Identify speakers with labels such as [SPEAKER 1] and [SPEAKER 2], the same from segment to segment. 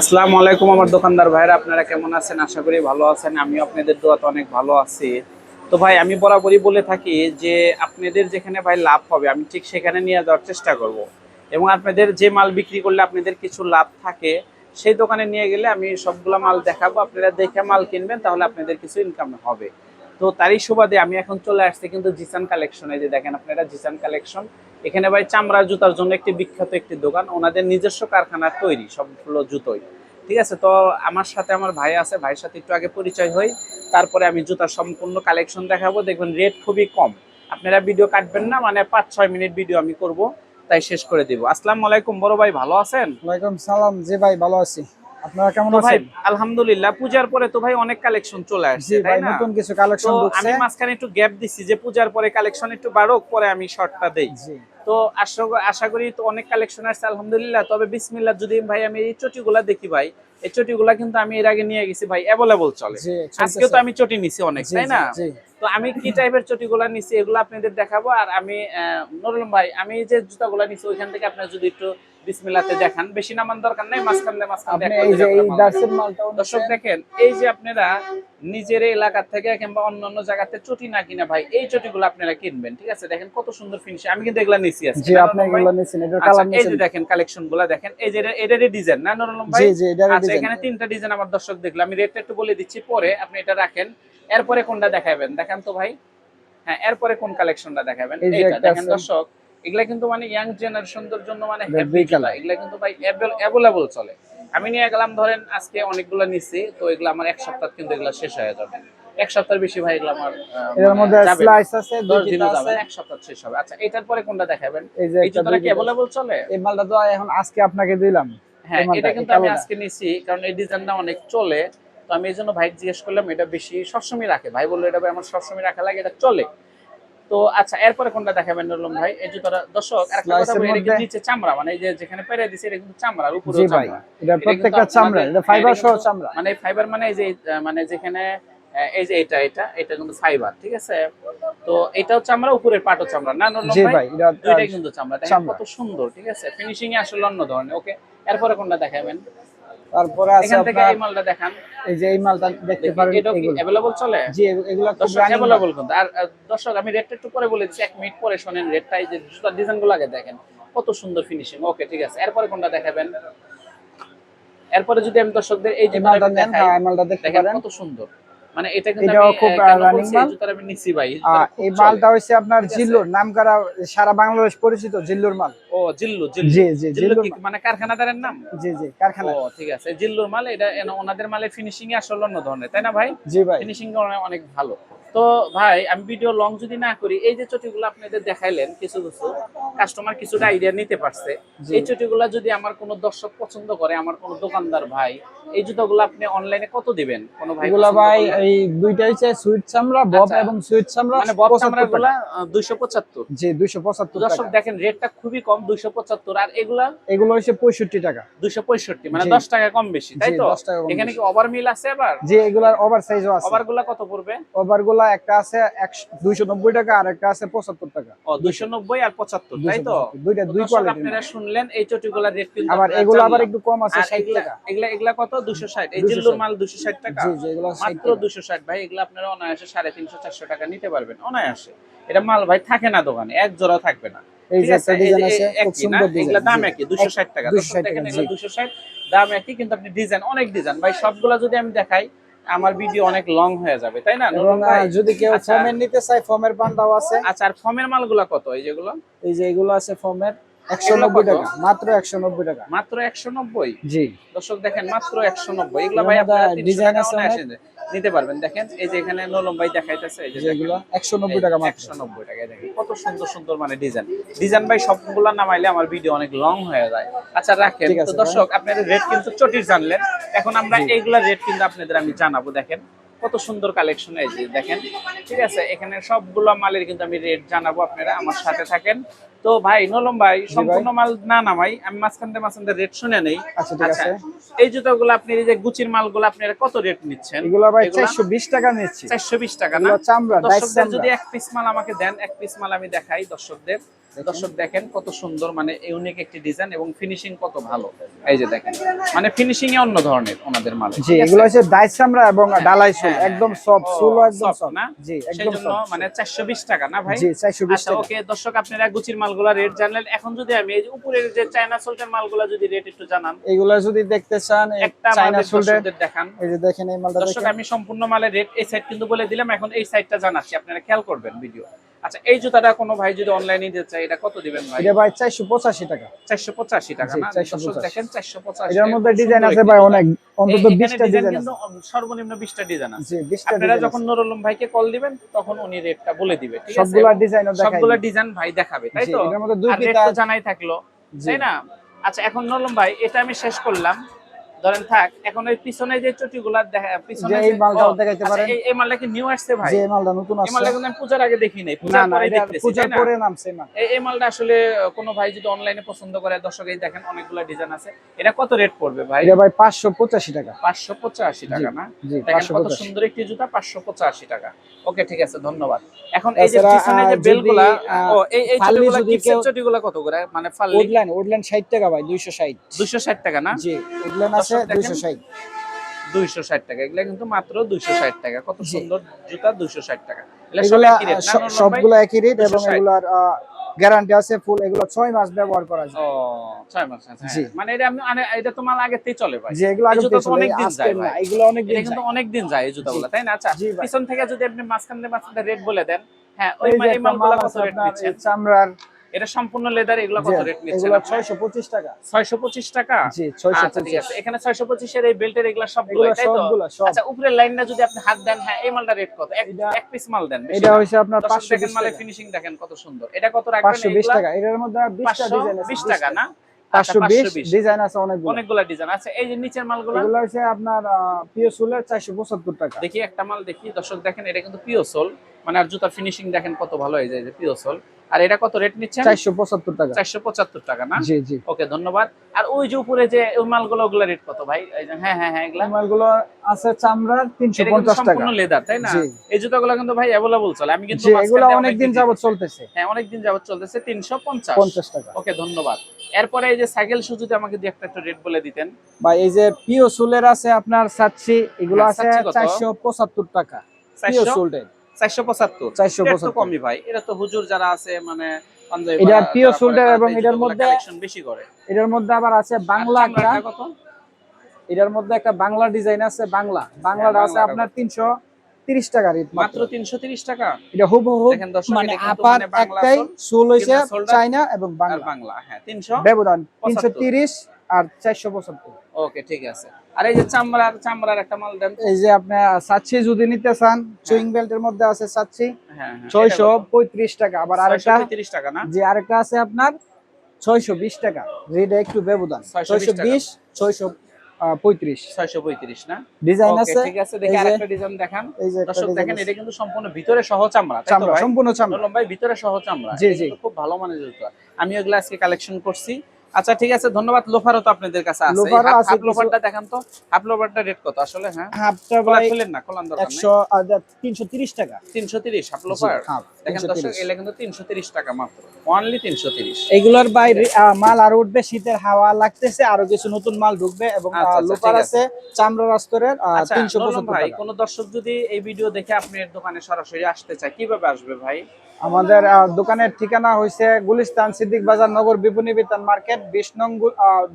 [SPEAKER 1] আসসালামু আলাইকুম আমার দোকানদার ভাইরা, আপনারা কেমন আছেন? আশা করি ভালো আছেন। আমিও আপনাদের দোয়াতে অনেক ভালো আছি। তো ভাই, আমি বরাবরই বলে থাকি যে আপনাদের যেখানে ভাই লাভ হবে, আমি ঠিক সেখানে নিয়ে যাওয়ার চেষ্টা করব। এবং আপনাদের যে মাল বিক্রি করলে আপনাদের কিছু লাভ থাকে, সেই দোকানে নিয়ে গেলে আমি সবগুলো মাল দেখাবো। আপনারা দেখে মাল কিনবেন, তাহলে আপনাদের কিছু ইনকাম হবে। তো তারই সুবাদে আমি এখন চলে আসছি কিন্তু জিসান কালেকশনে যে দেখেন, আপনারা জিসান কালেকশন এখানে ভাই চামড়া জুতার জন্য একটি বিখ্যাত একটি দোকান। ওনাদের নিজস্ব কারখানার তৈরি সবগুলো জুতোই। ঠিক আছে? তো আমার সাথে আমার ভাই আছে, ভাইয়ের সাথে একটু আগে পরিচয় হই। তারপরে আমি জুতার সম্পূর্ণ কালেকশন দেখাবো। দেখবেন রেট খুবই কম। আপনারা ভিডিও কাটবেন না মানে পাঁচ ছয় মিনিট ভিডিও আমি করব, তাই শেষ করে দিব। আসসালামু আলাইকুম, বড় ভাই ভালো আছেন?
[SPEAKER 2] ওয়ালাইকুম সালাম। জি ভাই, ভালো আছি। আপনারা কেমন আছেন?
[SPEAKER 1] আলহামদুলিল্লাহ পূজার পরে তো ভাই অনেক কালেকশন চলে আসছে তাই না?
[SPEAKER 2] নতুন কিছু কালেকশন
[SPEAKER 1] আমি মাঝখানে একটু গ্যাপ দিছি যে পূজার পরে কালেকশন একটু বাড়ুক পরে আমি শর্টটা দেই। তো আশা আশা করি তো অনেক কালেকশন আসছে আলহামদুলিল্লাহ। তবে বিসমিল্লাহ যদি ভাই আমি এই চটিগুলা দেখি ভাই এই চটিগুলা কিন্তু আমি এর আগে নিয়ে গেছি ভাই অ্যাভেলেবল চলে। আজকে তো আমি চটি নিছি অনেক তাই না? তো আমি কি টাইপের চটিগুলা নিছি এগুলো আপনাদের দেখাবো। আর আমি আহ, নুরুল ভাই আমি যে জুতাগুলা নিছি ওইখান থেকে আপনারা যদি একটু বিসমিল্লাতে দেখান। বেশি নামান দরকার নাই মাঝখান দিয়ে মাঝখান দর্শক দেখেন এই যে আপনারা নিজের এলাকা থেকে কিংবা অন্যান্য জায়গাতে চটি না কিনা ভাই এই চটিগুলো আপনারা কিনবেন ঠিক আছে? দেখেন কত সুন্দর ফিনিশ আমি কিন্তু এগুলা নিছি আজকে।
[SPEAKER 2] আপনি
[SPEAKER 1] নরম
[SPEAKER 2] নিছেন এটার
[SPEAKER 1] আচ্ছা, এই যে দেখেন কালেকশনগুলা দেখেন এই যে এটা- এটারই ডিজাইন না ভাই?
[SPEAKER 2] জি জি এটার
[SPEAKER 1] আচ্ছা এখানে তিনটা ডিজাইন আমার দর্শক দেখল আমি রেটটা একটু বলে দিচ্ছি পরে আপনি এটা রাখেন এরপরে কোনটা দেখাবেন? দেখেন তো ভাই। হ্যাঁ এরপরে কোন কালেকশনটা দেখাবেন? এইটা দেখেন দর্শক এগুলা কিন্তু মানে ইয়াং জেনারেশনদের জন্য মানে হেভি খেলা এগুলা কিন্তু ভাই অ্যাভেলেবল চলে। আমি নিয়ে গেলাম ধরেন আজকে অনেকগুলো নিছি তো এগুলো আমার এক সপ্তাহ কিন্তু এগুলো শেষ হয়ে যাবে। এক সপ্তাহের বেশি ভাই এগুলো আমার
[SPEAKER 2] এর
[SPEAKER 1] মানে
[SPEAKER 2] মধ্যে স্লাইস আছে দুই দিন আছে।
[SPEAKER 1] এক সপ্তাহ শেষ হবে। আচ্ছা এটার পরে কোনটা দেখাবেন?
[SPEAKER 2] এই যে দুই
[SPEAKER 1] কি। অ্যাভেলেবল চলে?
[SPEAKER 2] এই মালটা তো এখন আজকে আপনাকে দিলাম।
[SPEAKER 1] হ্যাঁ এটা কিন্তু আমি আজকে নিছি কারণ এই ডিজাইনটা অনেক চলে। তো আমি এই জন্য ভাই জিজ্ঞেস করলাম এটা বেশি সবসময় রাখে? ভাই বলল এটা ভাই আমার সবসময় রাখা লাগে এটা চলে। তো আচ্ছা এরপরে কোনটা দেখাবেন রুলম ভাই? এই জুতোটা দর্শক আর একটা কথা বলি এটা নিচে চামড়া মানে এই যে যেখানে পেরে দিছে এটা কিন্তু উপরে চামড়া।
[SPEAKER 2] এটা প্রত্যেকটা চামড়া এটা
[SPEAKER 1] হ্যাঁ,
[SPEAKER 2] ফাইবার সহ চামড়া।
[SPEAKER 1] মানে ফাইবার মানে এই যে মানে যেখানে এই যে এটা এটা এটা কিন্তু ফাইবার ঠিক আছে? তো এটাও চামড়া উপরের পাটও চামড়া। না নুরুল
[SPEAKER 2] জি
[SPEAKER 1] ভাই? দুইটাই কিন্তু চামড়া। দেখেন
[SPEAKER 2] চামড়া।
[SPEAKER 1] কত সুন্দর ঠিক আছে? ফিনিশিং এ আসলে অন্য ধরনের ওকে এরপরে কোনটা দেখাবেন?
[SPEAKER 2] তারপরে আছে আপনার
[SPEAKER 1] এই মালটা দেখান।
[SPEAKER 2] এই যে এই মালটা দেখতে পারেন
[SPEAKER 1] এটা কি অ্যাভেলেবল চলে?
[SPEAKER 2] জি এগুলো
[SPEAKER 1] তো
[SPEAKER 2] running
[SPEAKER 1] কিন্তু। আর দর্শক আমি রেটটা একটু পরে বলে দিচ্ছি এক মিনিট পরে শোনেন রেটটা এই যে জুতার ডিজাইনগুলো আগে দেখেন। কত সুন্দর ফিনিশিং ওকে ঠিক আছে। এরপরে কোনটা দেখাবেন? এরপরে যদি আমি দর্শকদের এই
[SPEAKER 2] এই মালটা
[SPEAKER 1] দেখাই
[SPEAKER 2] হ্যাঁ মালটা দেখতে পারেন।
[SPEAKER 1] কত সুন্দর। মানে এটা কিন্তু
[SPEAKER 2] এটাও খুব,
[SPEAKER 1] বলছি,
[SPEAKER 2] মাল।
[SPEAKER 1] আমি নিছি ভাই এই।
[SPEAKER 2] মালটা হচ্ছে আপনার জিল্লুর নাম করা সারা বাংলাদেশ পরিচিত জিল্লুর মাল।
[SPEAKER 1] ও জিল্লু জিল্লু।
[SPEAKER 2] জি জি
[SPEAKER 1] জিল্লু কি মানে কারখানাদারের নাম?
[SPEAKER 2] জি জি কারখানা।
[SPEAKER 1] ও ঠিক আছে। জিল্লুর মাল এটা ওনাদের মালে ফিনিশিং আসলে অন্য ধরনের তাই না ভাই?
[SPEAKER 2] জি ভাই।
[SPEAKER 1] ফিনিশিং অনেক ভালো। তো ভাই আমি ভিডিও লং যদি না করি এই যে চটিগুলো আপনাদের দেখাইলেন কিছু কিছু কাস্টমার কিছুটা আইডিয়া নিতে পারছে। এই চটিগুলো যদি আমার কোনো দর্শক পছন্দ করে আমার কোনো দোকানদার ভাই এই জুতোগুলো আপনি অনলাইনে কত দিবেন? কোনো ভাই
[SPEAKER 2] এগুলা ভাই এই দুইটা হচ্ছে সুইট চামড়া বব
[SPEAKER 1] আচ্ছা।
[SPEAKER 2] এবং সুইট চামড়া
[SPEAKER 1] মানে বব
[SPEAKER 2] 75
[SPEAKER 1] চামড়াগুলা
[SPEAKER 2] টাকা। জি দুইশো পঁচাত্তর
[SPEAKER 1] দর্শক দেখেন রেটটা খুবই কম দুইশো পঁচাত্তর আর এগুলা?
[SPEAKER 2] এগুলো হচ্ছে পঁয়ষট্টি টাকা।
[SPEAKER 1] দুইশো পঁয়ষট্টি মানে
[SPEAKER 2] জি।
[SPEAKER 1] দশ টাকা কম বেশি তাই তো?
[SPEAKER 2] 10
[SPEAKER 1] এখানে কি ওভার মিল আছে আবার?
[SPEAKER 2] যে এগুলার ওভার সাইজও আছে।
[SPEAKER 1] ওভারগুলা কত পড়বে?
[SPEAKER 2] ওভার গুলা একটা আছে দুইশো নব্বই টাকা আর একটা আছে পঁচাত্তর টাকা।
[SPEAKER 1] ও দুইশো নব্বই আর পঁচাত্তর তাই তো?
[SPEAKER 2] দুইটা দুই কোয়ালিটি
[SPEAKER 1] আপনারা শুনলেন এই চটিগুলার রেট কিন্তু
[SPEAKER 2] আবার এগুলো আবার একটু কম আছে
[SPEAKER 1] এগুলা
[SPEAKER 2] টাকা।
[SPEAKER 1] এগুলা এগুলা কত? দুশো ষাট। এই জিল্লুর মাল দুশো ষাট টাকা। মাত্র। দুশো ষাট ভাই এগুলো আপনারা অনায়াসে সাড়ে তিনশো চারশো টাকা নিতে পারবেন অনায়াসে। এটা মাল ভাই থাকে না দোকানে এক জোড়াও থাকবে না।
[SPEAKER 2] এই যে
[SPEAKER 1] এই
[SPEAKER 2] ডিজাইন আছে খুব
[SPEAKER 1] একই না? এগুলা দাম একই দুশো ষাট টাকা।
[SPEAKER 2] 260 টাকা,
[SPEAKER 1] এগুলো
[SPEAKER 2] জি।
[SPEAKER 1] দুশো ষাট দাম একই কিন্তু আপনি ডিজাইন অনেক ডিজাইন ভাই সবগুলা যদি আমি দেখাই আমার ভিডিও অনেক লং হয়ে যাবে তাই না?
[SPEAKER 2] যদি কেউ
[SPEAKER 1] আচ্ছা।
[SPEAKER 2] ফর্মের নিতে চায় ফর্মের পান্ডাও আছে।
[SPEAKER 1] আচ্ছা আর ফর্মের মালগুলো কত এই যেগুলো?
[SPEAKER 2] এই যে এগুলো আছে ফর্মের একশো নব্বই টাকা মাত্র একশো নব্বই টাকা।
[SPEAKER 1] মাত্র একশো নব্বই?
[SPEAKER 2] জি।
[SPEAKER 1] দর্শক দেখেন মাত্র একশো নব্বই। এগুলো ভাই আপনার
[SPEAKER 2] ডিজাইন আছে
[SPEAKER 1] নিতে পারবেন। দেখেন এই যে এখানে নলম ভাই দেখাইতেছে এই যে এগুলো
[SPEAKER 2] যেগুলো একশো নব্বই টাকা মাত্র।
[SPEAKER 1] একশো নব্বই টাকায় দেখেন কত সুন্দর সুন্দর মানে ডিজাইন। ডিজাইন ভাই সবগুলা নামাইলে আমার ভিডিও অনেক লং হয়ে যায়। আচ্ছা রাখেন তো দর্শক আপনাদের রেট কিন্তু চটির জানলেন। এখন আমরা এইগুলা রেট কিন্তু আপনাদের আমি জানাব দেখেন। কত সুন্দর কালেকশন এই যে দেখেন। ঠিক আছে এখানে সবগুলো মালের কিন্তু আমি রেট জানাব আপনারা আমার সাথে থাকেন। তো ভাই নলম ভাই সম্পূর্ণ মাল না নামাই আমি মাঝখান দিয়ে মাঝখান রেট শুনে নেই।
[SPEAKER 2] আচ্ছা ঠিক আছে।
[SPEAKER 1] এই জুতোগুলো আপনি এই যে গুচির মালগুলো আপনারা কত রেট নিচ্ছেন?
[SPEAKER 2] এগুলো ভাই
[SPEAKER 1] এগুলা?
[SPEAKER 2] চারশো বিশ টাকা নিচ্ছি।
[SPEAKER 1] চারশো বিশ টাকা না?
[SPEAKER 2] চামড়া
[SPEAKER 1] দর্শকদের যদি এক পিস মাল আমাকে দেন এক পিস মাল আমি দেখাই দর্শকদের। দর্শক দেখেন কত সুন্দর মানে ইউনিক একটি ডিজাইন এবং ফিনিশিং কত ভালো। এই যে দেখেন মানে ফিনিশিং এ অন্য ধরনের ওনাদের মাল।
[SPEAKER 2] জি এগুলো হচ্ছে ডাইস চামড়া এবং ডালাই সোল
[SPEAKER 1] হ্যাঁ,
[SPEAKER 2] একদম
[SPEAKER 1] হ্যাঁ।
[SPEAKER 2] সফট
[SPEAKER 1] ও,
[SPEAKER 2] একদম সফট
[SPEAKER 1] না?
[SPEAKER 2] জি একদম
[SPEAKER 1] জন্য মানে চারশো বিশ টাকা না ভাই?
[SPEAKER 2] জি 420
[SPEAKER 1] আচ্ছা
[SPEAKER 2] টাকা।
[SPEAKER 1] ওকে দর্শক আপনারা গুচির মালগুলা রেট জানলেন। এখন যদি আমি এই যে উপরের যে চায়না সোল্টের মালগুলা যদি রেট একটু জানান।
[SPEAKER 2] এগুলো যদি দেখতে চান
[SPEAKER 1] একটা
[SPEAKER 2] চাইনা
[SPEAKER 1] আমাদের দেখান।
[SPEAKER 2] এই যে দেখেন এই মালটা
[SPEAKER 1] দর্শক আমি সম্পূর্ণ মালের রেট এই সাইড কিন্তু বলে দিলাম এখন এই সাইডটা জানাচ্ছি আপনারা খেয়াল করবেন ভিডিও আচ্ছা এই জুতাটা কোনো ভাই যদি অনলাইনে নিতে চায় এটা কত দিবেন ভাই?
[SPEAKER 2] এটা ভাই 485 টাকা।
[SPEAKER 1] চারশো পঁচাশি টাকা না? দেখেন চারশো পঁচাশি
[SPEAKER 2] মধ্যে ডিজাইন আছে ভাই অনেক অন্তত 20টা ডিজাইন
[SPEAKER 1] কিন্তু সর্বনিম্ন বিশটা ডিজাইন আছে। আপনারা যখন ভাইকে কল দিবেন তখন উনি রেটটা বলে দিবে ঠিক আছে?
[SPEAKER 2] সবগুলা ডিজাইনও দেখাই
[SPEAKER 1] সবগুলা ডিজাইন ভাই দেখাবে তাই তো?
[SPEAKER 2] এটার মধ্যে দুই পিতা
[SPEAKER 1] জানাই থাকল। তাই না? আচ্ছা এখন নুরুল্লম ভাই এটা আমি শেষ করলাম। ধরেন থাক এখন ওই পিছনে যে চটিগুলা দেখা পিছনে
[SPEAKER 2] এই
[SPEAKER 1] যে-
[SPEAKER 2] দেখাইতে পারেন।
[SPEAKER 1] এই- এই মালটা কি নিউ আসছে ভাই?
[SPEAKER 2] যে মালটা নতুন
[SPEAKER 1] এই মালটা কিন্তু পূজার আগে দেখি নাই পূজার পরে দেখতেছি
[SPEAKER 2] পূজার পরে নামছে না
[SPEAKER 1] এই এই মালটা আসলে কোনো ভাই যদি অনলাইনে পছন্দ করে দর্শক এই দেখেন অনেকগুলা ডিজাইন আছে। এটা কত রেট পড়বে ভাই?
[SPEAKER 2] এটা ভাই 585 টাকা।
[SPEAKER 1] পাঁচশো পঁচাশি টাকা না? দেখেন কত সুন্দর একটি জুতা পাঁচশো পঁচাশি টাকা। ওকে ঠিক আছে ধন্যবাদ। এখন এই যে পিছনে যে বেলগুলা ও এই এই চটিগুলা কত করে? মানে ফাল্লি?
[SPEAKER 2] উডল্যান্ড উডল্যান্ড 60 টাকা ভাই 260
[SPEAKER 1] দুইশো ষাট টাকা না?
[SPEAKER 2] জি উডল্যান্ড আছে
[SPEAKER 1] দর্শক দেখেন।
[SPEAKER 2] 260
[SPEAKER 1] দুইশো ষাট টাকা। এগুলা কিন্তু মাত্র দুইশো ষাট টাকা। কত সুন্দর জুতা দুইশো ষাট টাকা। এগুলা সব
[SPEAKER 2] এগুলা
[SPEAKER 1] একই rate না,
[SPEAKER 2] সব-
[SPEAKER 1] নুরুল ভাই?
[SPEAKER 2] সবগুলো একই রেট এবং এগুলার গ্যারান্টি আছে ফুল। এগুলো 6 মাস ব্যবহার করা যায়।
[SPEAKER 1] ও ছয় মাস আছে। মানে এটা আমি এটা তো আগেতেই চলে ভাই।
[SPEAKER 2] যে এগুলো আগে
[SPEAKER 1] তো অনেক দিন যায় ভাই।
[SPEAKER 2] এগুলো অনেক দিন
[SPEAKER 1] কিন্তু অনেক দিন যায় এই জুতাগুলো তাই না? আচ্ছা পিছন থেকে যদি আপনি মাঝখান দিয়ে মাঝখান রেট বলে দেন হ্যাঁ ওই মালগুলো কত রেট
[SPEAKER 2] চামড়ার
[SPEAKER 1] এটা সম্পূর্ণ লেদার এগুলো কত রেট নিচ্ছেন
[SPEAKER 2] এগুলো 625 টাকা।
[SPEAKER 1] 625 টাকা?
[SPEAKER 2] জি
[SPEAKER 1] আচ্ছা ঠিক
[SPEAKER 2] 625
[SPEAKER 1] আছে। এখানে 625 এর এই বেল্টের এগুলা সবগুলো তাই তো? আচ্ছা উপরের লাইনটা যদি আপনি হাত দেন হ্যাঁ এই মালটা রেট কত? এক পিস মাল দেন
[SPEAKER 2] এটা হইছে আপনার
[SPEAKER 1] দর্শক দেখেন
[SPEAKER 2] 520
[SPEAKER 1] মালের
[SPEAKER 2] টাকা।
[SPEAKER 1] ফিনিশিং দেখেন কত সুন্দর। এটা কত রাখবেন
[SPEAKER 2] 520 টাকা। এটার মধ্যে 20টা ডিজাইন আছে
[SPEAKER 1] 520 টাকা না? আচ্ছা
[SPEAKER 2] 520 ডিজাইন আছে অনেকগুলো।
[SPEAKER 1] অনেকগুলা ডিজাইন আছে এই যে নিচের মালগুলো?
[SPEAKER 2] এগুলো হচ্ছে আপনার পিও সুলের 475 টাকা।
[SPEAKER 1] দেখি একটা মাল দেখি। দর্শক দেখেন এটা কিন্তু পিও সোল মানে আর জুতার ফিনিশিং দেখেন কত ভালো হয়ে যায় যে পিও সোল আর এটা কত রেট নিচ্ছেন?
[SPEAKER 2] 475 টাকা।
[SPEAKER 1] চারশো পঁচাত্তর টাকা না?
[SPEAKER 2] জি জি।
[SPEAKER 1] ওকে ধন্যবাদ। আর ওই যে উপরে যে মালগুলো ওগুলা রেট কত ভাই? যে হ্যাঁ হ্যাঁ হ্যাঁ এগুলা।
[SPEAKER 2] মালগুলো আছে চামড়ার
[SPEAKER 1] এটা কিন্তু
[SPEAKER 2] 350 টাকা।
[SPEAKER 1] সম্পূর্ণ লেদার তাই না। এই জুতাগুলো কিন্তু ভাই অ্যাভেলেবল চলে। আমি কিন্তু
[SPEAKER 2] এগুলো অনেক দিন যাবত চলতেছে।
[SPEAKER 1] হ্যাঁ অনেক দিন যাবত চলতেছে তিনশো পঞ্চাশ।
[SPEAKER 2] 50 টাকা।
[SPEAKER 1] ওকে ধন্যবাদ। এরপরে এই যে সাইকেল শু যদি আমাকে দিয়ে একটা একটু রেট বলে দিতেন।
[SPEAKER 2] বা এই যে পিও সুলের আছে আপনার সাচ্ছি এগুলো
[SPEAKER 1] হ্যাঁ,
[SPEAKER 2] আছে
[SPEAKER 1] সাচ্চি কত?
[SPEAKER 2] 475 টাকা। পিও সুলের।
[SPEAKER 1] চারশো পঁচাত্তর।
[SPEAKER 2] 475
[SPEAKER 1] তো কমই ভাই। এটা তো হুজুর যারা আছে মানে
[SPEAKER 2] এবং এটার মধ্যে-
[SPEAKER 1] বেশি করে।
[SPEAKER 2] এটার মধ্যে আবার আছে বাংলা একটা। এটার মধ্যে একটা বাংলা ডিজাইন আছে বাংলা। বাংলাটা আছে আপনার 330 টাকা রেট
[SPEAKER 1] মাত্র। তিনশো তিরিশ টাকা?
[SPEAKER 2] এটা হুবহু মানে আপার
[SPEAKER 1] মানে
[SPEAKER 2] একটাই
[SPEAKER 1] সোল, সোলটা-
[SPEAKER 2] চাইনা এবং বাংলা।
[SPEAKER 1] বাংলা। হ্যাঁ তিনশো
[SPEAKER 2] ব্যবধান
[SPEAKER 1] 75
[SPEAKER 2] 330 আর 475
[SPEAKER 1] ওকে ঠিক আছে। আর এই যে চামড়ার চামড়ার একটা মাল দেন।
[SPEAKER 2] এই যে আপনি সাচ্ছি যদি নিতে চান চুইং বেল্টের মধ্যে আছে সাচ্ছি
[SPEAKER 1] হ্যাঁ হ্যাঁ,
[SPEAKER 2] 635 টাকা। আবার আরেকটা
[SPEAKER 1] 635 টাকা না?
[SPEAKER 2] যে আরেকটা আছে আপনার 620 টাকা। রেট একটু ব্যবধান।
[SPEAKER 1] 620
[SPEAKER 2] 620 635
[SPEAKER 1] 635 না?
[SPEAKER 2] ডিজাইন আছে।
[SPEAKER 1] ঠিক আছে দেখি আরেকটা ডিজাইন দেখান। দর্শক এটা কিন্তু সম্পূর্ণ ভিতরে সহ চামড়া
[SPEAKER 2] চামড়া সম্পূর্ণ চামড়া।
[SPEAKER 1] ভিতরে সহ চামড়া।
[SPEAKER 2] জি, জি।
[SPEAKER 1] খুব ভালো মানের জুতো। আমি এগুলো আজকে কালেকশন করছি। আচ্ছা ঠিক আছে ধন্যবাদ। লোফারও তো আপনাদের কাছে আছে।
[SPEAKER 2] লোফারও আছে
[SPEAKER 1] হাফ লোফারটা দেখান তো। হাফ লোফারটা রেট কত আসলে হ্যাঁ?
[SPEAKER 2] হাফটা ভাই
[SPEAKER 1] খুলেন না খোলান দরকার নেই।
[SPEAKER 2] 100 আর 330 টাকা।
[SPEAKER 1] 330 হাফ লোফার? দেখেন দর্শক
[SPEAKER 2] 330
[SPEAKER 1] এগুলা কিন্তু 330 টাকা মাত্র। অনলি 330
[SPEAKER 2] এগুলোর বাইরে মাল আর উঠবে শীতের হাওয়া লাগতেছে আরও কিছু নতুন মাল ঢুকবে এবং
[SPEAKER 1] আচ্ছা, আচ্ছা, ঠিক
[SPEAKER 2] আছে। চামড়ার আস্তরের
[SPEAKER 1] আচ্ছা
[SPEAKER 2] তিনশো
[SPEAKER 1] ভাই
[SPEAKER 2] টাকা।
[SPEAKER 1] কোন দর্শক যদি এই ভিডিও দেখে আপনার দোকানে সরাসরি আসতে চায় কীভাবে আসবে ভাই?
[SPEAKER 2] আমাদের দোকানের ঠিকানা হয়েছে গুলিস্তান সিদ্দিক বাজার নগর বিপণী বিতান মার্কেট বিশ নং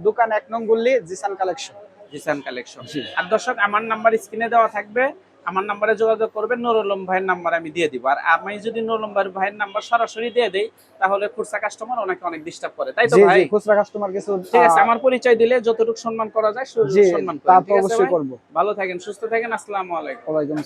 [SPEAKER 2] দোকান এক নং গুল্লি জিসান কালেকশন।
[SPEAKER 1] জিসান কালেকশন। আর দর্শক আমার নাম্বার স্ক্রিনে দেওয়া থাকবে। আমার নাম্বারে যোগাযোগ করবেন নুরুলম ভাইয়ের নাম্বার আমি দিয়ে দিব। আর আমি যদি নুরুলম ভাইয়ের নাম্বার সরাসরি দিয়ে দেই তাহলে খুচরা কাস্টমার অনেকে অনেক ডিস্টার্ব করে। তাই তো ভাই
[SPEAKER 2] জি খুচরা কাস্টমার কিছু
[SPEAKER 1] ঠিক আছে আমার পরিচয় দিলে যতটুকু সম্মান করা যায়
[SPEAKER 2] জি
[SPEAKER 1] সম্মান
[SPEAKER 2] তা তো অবশ্যই? করব।
[SPEAKER 1] ভালো থাকেন সুস্থ থাকেন আসসালামু আলাইকুম।
[SPEAKER 2] ওয়ালাইকুম